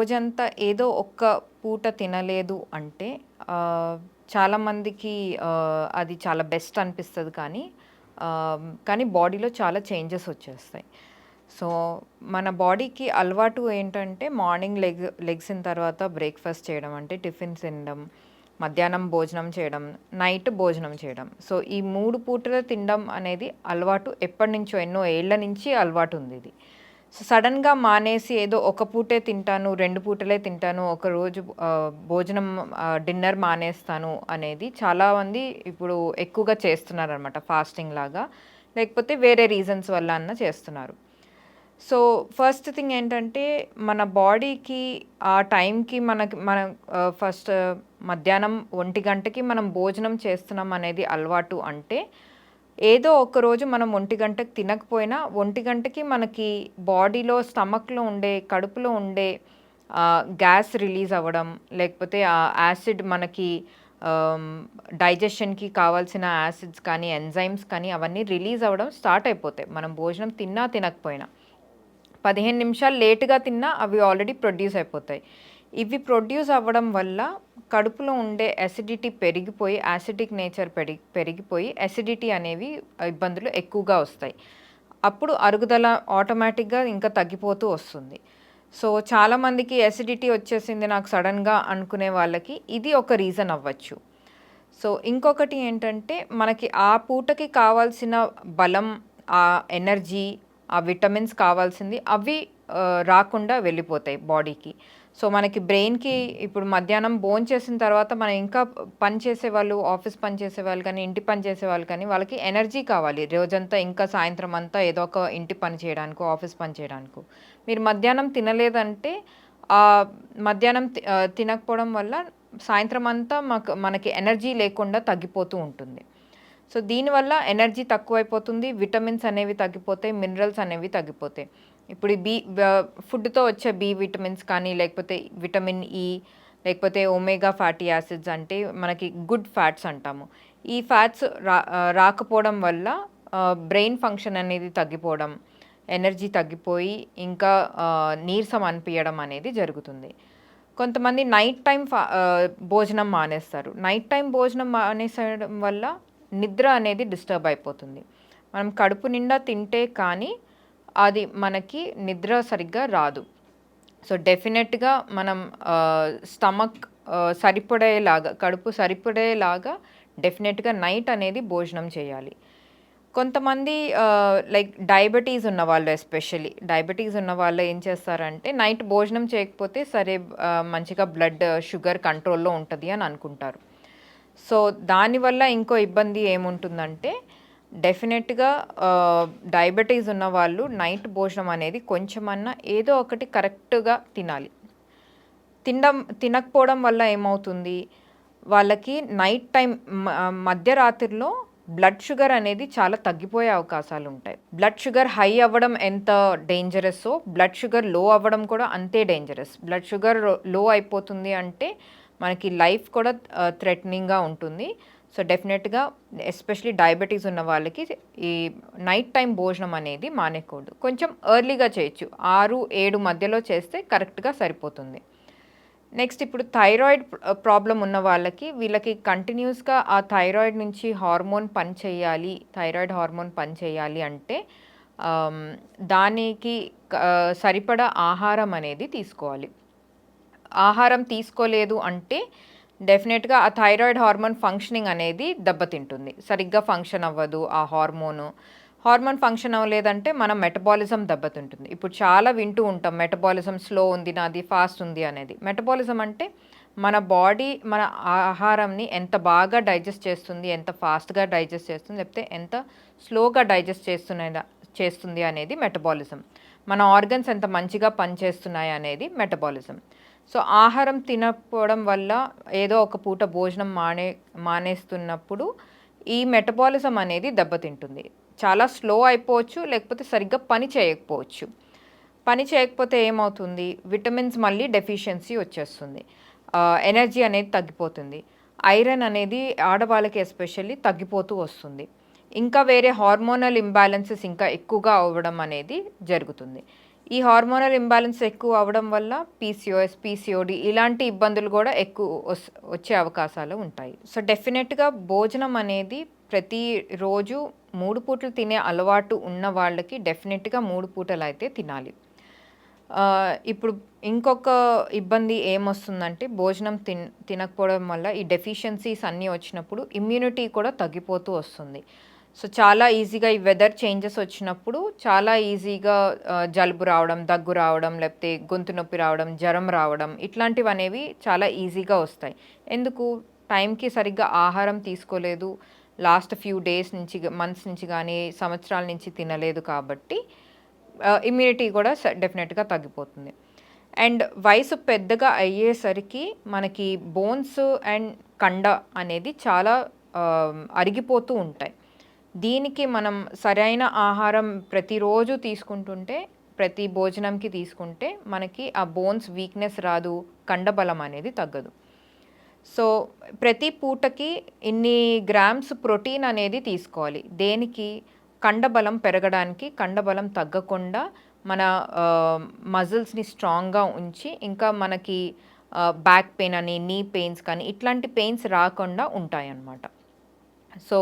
రోజంతా ఏదో ఒక్క పూట తినలేదు అంటే చాలామందికి అది చాలా బెస్ట్ అనిపిస్తుంది కానీ కానీ బాడీలో చాలా చేంజెస్ వచ్చేస్తాయి. సో, మన బాడీకి అలవాటు ఏంటంటే మార్నింగ్ లెగ్ లెగ్సిన తర్వాత బ్రేక్‌ఫాస్ట్ చేయడం అంటే టిఫిన్స్ తినడం, మధ్యాహ్నం భోజనం చేయడం, నైట్ భోజనం చేయడం. సో, ఈ మూడు పూటలు తినడం అనేది అలవాటు ఎప్పటినుంచో ఎన్నో ఏళ్ళ నుంచి అలవాటు ఉంది ఇది. సో, సడన్గా మానేసి ఏదో ఒక పూటే తింటాను, రెండు పూటలే తింటాను, ఒకరోజు రోజు భోజనం డిన్నర్ మానేస్తాను అనేది చాలామంది ఇప్పుడు ఎక్కువగా చేస్తున్నారు అనమాట ఫాస్టింగ్ లాగా. లేకపోతే వేరే రీజన్స్ వల్ల అన్నా చేస్తున్నారు. సో, ఫస్ట్ థింగ్ ఏంటంటే మన బాడీకి ఆ టైంకి మనకి మనం ఫస్ట్ మధ్యాహ్నం ఒంటి గంటకి మనం భోజనం చేస్తున్నాం అనేది అలవాటు అంటే, ఏదో ఒకరోజు మనం ఒంటి గంటకి తినకపోయినా ఒంటి గంటకి మనకి బాడీలో స్టమక్‌లో ఉండే, కడుపులో ఉండే గ్యాస్ రిలీజ్ అవ్వడం, లేకపోతే ఆ యాసిడ్ మనకి డైజెషన్‌కి కావాల్సిన యాసిడ్స్ కానీ, ఎంజైమ్స్ కానీ అవన్నీ రిలీజ్ అవ్వడం స్టార్ట్ అయిపోతాయి. మనం భోజనం తిన్నా, తినకపోయినా. 15 నిమిషాలు లేటుగా తిన్నా అవి ఆల్రెడీ ప్రొడ్యూస్ అయిపోతాయి. ఇవి ప్రొడ్యూస్ అవ్వడం వల్ల కడుపులో ఉండే అసిడిటీ పెరిగిపోయి, యాసిడిక్ నేచర్ పెరి పెరిగిపోయి అసిడిటీ అనేవి ఇబ్బందులు ఎక్కువగా వస్తాయి. అప్పుడు అరుగుదల ఆటోమేటిక్‌గా ఇంకా తగ్గిపోతూ వస్తుంది. సో, చాలామందికి అసిడిటీ వచ్చేసింది నాకు సడన్గా అనుకునే వాళ్ళకి ఇది ఒక రీజన్ అవ్వచ్చు. సో, ఇంకొకటి ఏంటంటే మనకి ఆ పూటకి కావాల్సిన బలం, ఆ ఎనర్జీ, ఆ విటమిన్స్ కావాల్సింది అవి రాకుండా వెళ్ళిపోతాయి బాడీకి. సో, మనకి బ్రెయిన్‌కి ఇప్పుడు మధ్యాహ్నం భోంచేసిన తర్వాత మనం ఇంకా పని చేసేవాళ్ళు, ఆఫీస్ పని చేసేవాళ్ళు కానీ, ఇంటి పని చేసేవాళ్ళు కానీ వాళ్ళకి ఎనర్జీ కావాలి. రోజంతా ఇంకా సాయంత్రం అంతా ఏదో ఒక ఇంటి పని చేయడానికో, ఆఫీస్ పని చేయడానికో. మీరు మధ్యాహ్నం తినలేదంటే మధ్యాహ్నం తినకపోవడం వల్ల సాయంత్రం అంతా మాకు మనకి ఎనర్జీ లేకుండా తగ్గిపోతూ ఉంటుంది. సో, దీనివల్ల ఎనర్జీ తక్కువైపోతుంది. విటమిన్స్ అనేవి తగ్గిపోతాయి. మినరల్స్ అనేవి తగ్గిపోతాయి. ఇప్పుడు బి ఫుడ్‌తో వచ్చే బి విటమిన్స్ కానీ, లేకపోతే విటమిన్ ఇ, లేకపోతే ఒమేగా ఫ్యాటీ యాసిడ్స్ అంటే మనకి గుడ్ ఫ్యాట్స్ అంటాము. ఈ ఫ్యాట్స్ రా రాకపోవడం వల్ల బ్రెయిన్ ఫంక్షన్ అనేది తగ్గిపోవడం, ఎనర్జీ తగ్గిపోయి ఇంకా నీరసం అనిపించడం అనేది జరుగుతుంది. కొంతమంది నైట్ టైం ఫా భోజనం మానేస్తారు. నైట్ టైం భోజనం మానేసడం వల్ల నిద్ర అనేది డిస్టర్బ్ అయిపోతుంది. మనం కడుపు నిండా తింటే కానీ అది మనకి నిద్ర సరిగ్గా రాదు. సో, డెఫినెట్‌గా మనం స్టమక్ సరిపడేలాగా కడుపు సరిపడేలాగా డెఫినెట్‌గా నైట్ అనేది భోజనం చేయాలి. కొంతమంది లైక్ డయాబెటీస్ ఉన్నవాళ్ళు ఎస్పెషల్లీ డయాబెటీస్ ఉన్నవాళ్ళు ఏం చేస్తారంటే నైట్ భోజనం చేయకపోతే సరే మంచిగా బ్లడ్ షుగర్ కంట్రోల్‌లో ఉంటుంది అని అనుకుంటారు. సో, దానివల్ల ఇంకో ఇబ్బంది ఏముంటుందంటే డెఫినెట్‌గా డయాబెటీస్ ఉన్నవాళ్ళు నైట్ భోజనం అనేది కొంచెమన్నా ఏదో ఒకటి కరెక్ట్‌గా తినాలి. తినడం తినకపోవడం వల్ల ఏమవుతుంది, వాళ్ళకి నైట్ టైం మధ్యరాత్రిలో బ్లడ్ షుగర్ అనేది చాలా తగ్గిపోయే అవకాశాలు ఉంటాయి బ్లడ్ షుగర్ హై అవ్వడం ఎంత డేంజరస్సో, బ్లడ్ షుగర్లో అవ్వడం కూడా అంతే డేంజరస్. బ్లడ్ షుగర్లో అయిపోతుంది అంటే మనకి లైఫ్ కూడా థ్రెటనింగ్‌గా ఉంటుంది. సో, డెఫినెట్‌గా ఎస్పెషల్లీ డయాబెటీస్ ఉన్న వాళ్ళకి ఈ నైట్ టైం భోజనం అనేది మానేయకూడదు. కొంచెం ఎర్లీగా చేయొచ్చు. 6, 7 మధ్యలో చేస్తే కరెక్ట్‌గా సరిపోతుంది. నెక్స్ట్ ఇప్పుడు థైరాయిడ్ ప్రాబ్లం ఉన్న వాళ్ళకి వీళ్ళకి కంటిన్యూస్గా ఆ థైరాయిడ్ నుంచి హార్మోన్ పని చేయాలి, థైరాయిడ్ హార్మోన్ పని చేయాలి అంటే దానికి సరిపడా ఆహారం అనేది తీసుకోవాలి. ఆహారం తీసుకోలేదు అంటే డెఫినెట్‌గా ఆ థైరాయిడ్ హార్మోన్ ఫంక్షనింగ్ అనేది దెబ్బతింటుంది. సరిగ్గా ఫంక్షన్ అవ్వదు ఆ హార్మోను. హార్మోన్ ఫంక్షన్ అవ్వలేదంటే మన మెటబాలిజం దెబ్బతింటుంది. ఇప్పుడు చాలా వింటూ ఉంటాం మెటబాలిజం స్లో ఉంది నాది, ఫాస్ట్ ఉంది అనేది. మెటబాలిజం అంటే మన బాడీ మన ఆహారంని ఎంత బాగా డైజెస్ట్ చేస్తుంది, ఎంత ఫాస్ట్‌గా డైజెస్ట్ చేస్తుంది, లేకపోతే ఎంత స్లోగా డైజెస్ట్ చేస్తున్న చేస్తుంది అనేది మెటబాలిజం. మన ఆర్గన్స్ ఎంత మంచిగా పనిచేస్తున్నాయి అనేది మెటబాలిజం. సో, ఆహారం తినకపోవడం వల్ల ఏదో ఒక పూట భోజనం మానే మానేస్తున్నప్పుడు ఈ మెటబాలిజం అనేది దెబ్బతింటుంది. చాలా స్లో అయిపోవచ్చు, లేకపోతే సరిగ్గా పని చేయకపోవచ్చు. పని చేయకపోతే ఏమవుతుంది, విటమిన్స్ మళ్ళీ డెఫిషియన్సీ వచ్చేస్తుంది. ఎనర్జీ అనేది తగ్గిపోతుంది. ఐరన్ అనేది ఆడవాళ్ళకి ఎస్పెషల్లీ తగ్గిపోతూ వస్తుంది. ఇంకా వేరే హార్మోనల్ ఇంబ్యాలెన్సెస్ ఇంకా ఎక్కువగా అవ్వడం అనేది జరుగుతుంది. ఈ హార్మోనల్ ఇంబ్యాలెన్స్ ఎక్కువ అవడం వల్ల పీసీఓఎస్ పీసీఓడి ఇలాంటి ఇబ్బందులు కూడా ఎక్కువ వస్- వచ్చే అవకాశాలు ఉంటాయి. సో డెఫినెట్గా భోజనం అనేది ప్రతిరోజు మూడు పూటలు తినే అలవాటు ఉన్న వాళ్ళకి డెఫినెట్గా మూడు పూటలు అయితే తినాలి. ఇప్పుడు ఇంకొక ఇబ్బంది ఏమొస్తుందంటే భోజనం తిన్ తినకపోవడం వల్ల ఈ డెఫిషియన్సీస్ అన్నీ వచ్చినప్పుడు ఇమ్యూనిటీ కూడా తగ్గిపోతూ వస్తుంది. సో చాలా ఈజీగా ఈ వెదర్ చేంజెస్ వచ్చినప్పుడు చాలా ఈజీగా జలుబు రావడం దగ్గు రావడం లేకపోతే గొంతు నొప్పి రావడం జ్వరం రావడం ఇట్లాంటివి అనేవి చాలా ఈజీగా వస్తాయి. ఎందుకు? టైంకి సరిగ్గా ఆహారం తీసుకోలేదు. లాస్ట్ ఫ్యూ డేస్ నుంచి మంత్స్ నుంచి కానీ సంవత్సరాల నుంచి తినలేదు కాబట్టి ఇమ్యూనిటీ కూడా డెఫినెట్గా తగ్గిపోతుంది. అండ్ వయసు పెద్దగా అయ్యేసరికి మనకి బోన్స్ అండ్ కండ అనేది చాలా అరిగిపోతూ ఉంటాయి. దీనికి మనం సరైన ఆహారం ప్రతిరోజు తీసుకుంటుంటే ప్రతి భోజనంకి తీసుకుంటే మనకి ఆ బోన్స్ వీక్నెస్ రాదు కండబలం అనేది తగ్గదు. సో ప్రతి పూటకి ఇన్ని గ్రామ్స్ ప్రోటీన్ అనేది తీసుకోవాలి. దేనికి? కండబలం పెరగడానికి కండబలం తగ్గకుండా మన మజిల్స్ని స్ట్రాంగ్గా ఉంచి ఇంకా మనకి బ్యాక్ పెయిన్ అని నీ పెయిన్స్ కానీ ఇట్లాంటి పెయిన్స్ రాకుండా ఉంటాయన్నమాట. సో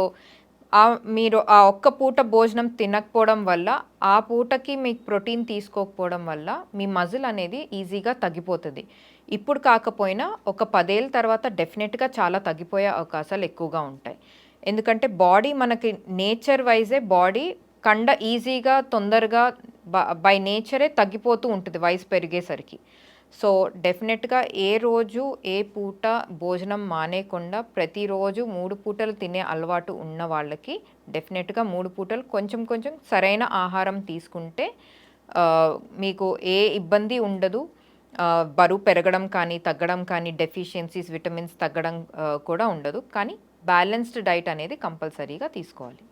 ఆ మీరు ఆ ఒక్క పూట భోజనం తినకపోవడం వల్ల ఆ పూటకి మీకు ప్రోటీన్ తీసుకోకపోవడం వల్ల మీ మజిల్ అనేది ఈజీగా తగ్గిపోతుంది. ఇప్పుడు కాకపోయినా ఒక పదేళ్ళ తర్వాత డెఫినెట్గా చాలా తగ్గిపోయే అవకాశాలు ఎక్కువగా ఉంటాయి. ఎందుకంటే బాడీ మనకి నేచర్ వైజే బాడీ కండ ఈజీగా తొందరగా బై నేచరే తగ్గిపోతూ ఉంటుంది వయసు పెరిగేసరికి. సో డెఫినెట్గా ఏ రోజు ఏ పూట భోజనం మానేయకుండా ప్రతిరోజు మూడు పూటలు తినే అలవాటు ఉన్న వాళ్ళకి డెఫినెట్గా మూడు పూటలు కొంచెం కొంచెం సరైన ఆహారం తీసుకుంటే మీకు ఏ ఇబ్బంది ఉండదు. బరువు పెరగడం కానీ తగ్గడం కానీ డెఫిషియన్సీస్ విటమిన్స్ తగ్గడం కూడా ఉండదు. కానీ బ్యాలెన్స్డ్ డైట్ అనేది కంపల్సరీగా తీసుకోవాలి.